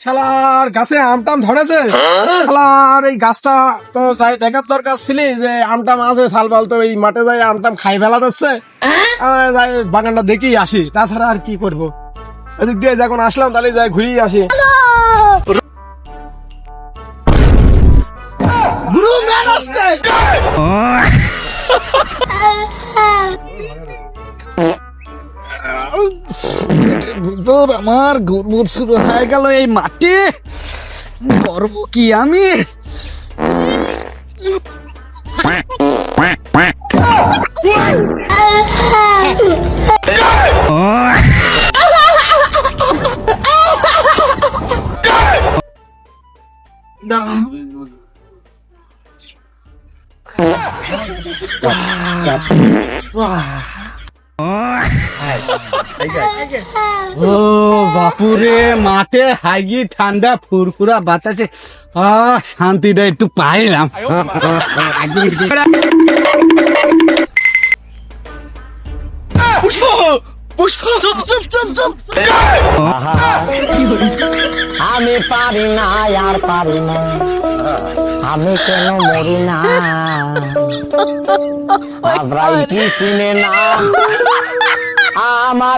শালার গাছে আমটাম ধরেছে। শালার এই গাছটা তো যাই দেখার দরকার ছিল যে আমটাম আছে সালবাল তো এই মাঠে যাই আমটাম খাই ফেলা যাচ্ছে। যাই বাগানটা দেখেই আসি তাছাড়া আর কি করব? এদিক দিয়ে যখন আসলাম তাহলে যাই ঘুরেই আসি। গুরু ম্যান আসছে। আমার গর্ব শুরু হয়ে গেল এই মাঠে। করব কি আমি? ও বাপুরে মাঠে হাগি ঠান্ডা ফুরফুরা বাতাসে। শান্তিটা একটু পাইলাম। আমি পারি না আর পারি না। আমি কেন মরি কি না? আমার